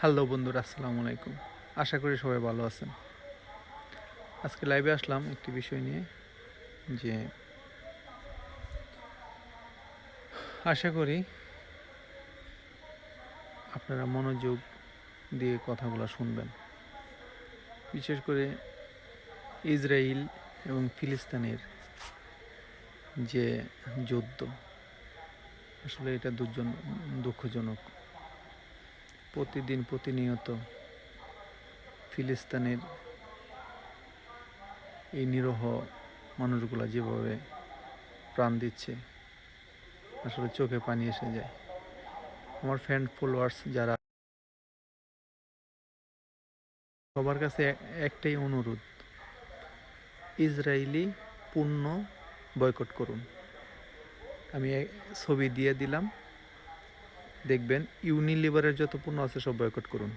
Hello বন্ধুরা, আসসালামু আলাইকুম। আশা করি সবাই ভালো আছেন। আজকে লাইভে আসলাম একটি বিষয় নিয়ে যে আশা করি আপনারা মনোযোগ দিয়ে কথাগুলো শুনবেন। বিশেষ করে ইসরায়েল এবং ফিলিস্তিনের যে যুদ্ধ, আসলে এটা দুজন দুঃখজনক। প্রতিদিন প্রতিনিয়ত ফিলিস্তিনের এই নিরহ মানুষগুলো যেভাবে প্রাণ দিচ্ছে, আসলে চোখে পানি এসে যায়। আমার ফ্রেন্ড ফলোয়ার্স যারা, সবার কাছে একটাই অনুরোধ ইসরায়েলি পণ্য বয়কট করুন। আমি ছবি দিয়ে দিলাম। দেখবেন ইউনিলিভারের যত পণ্য আছে সব বয়কট করুন।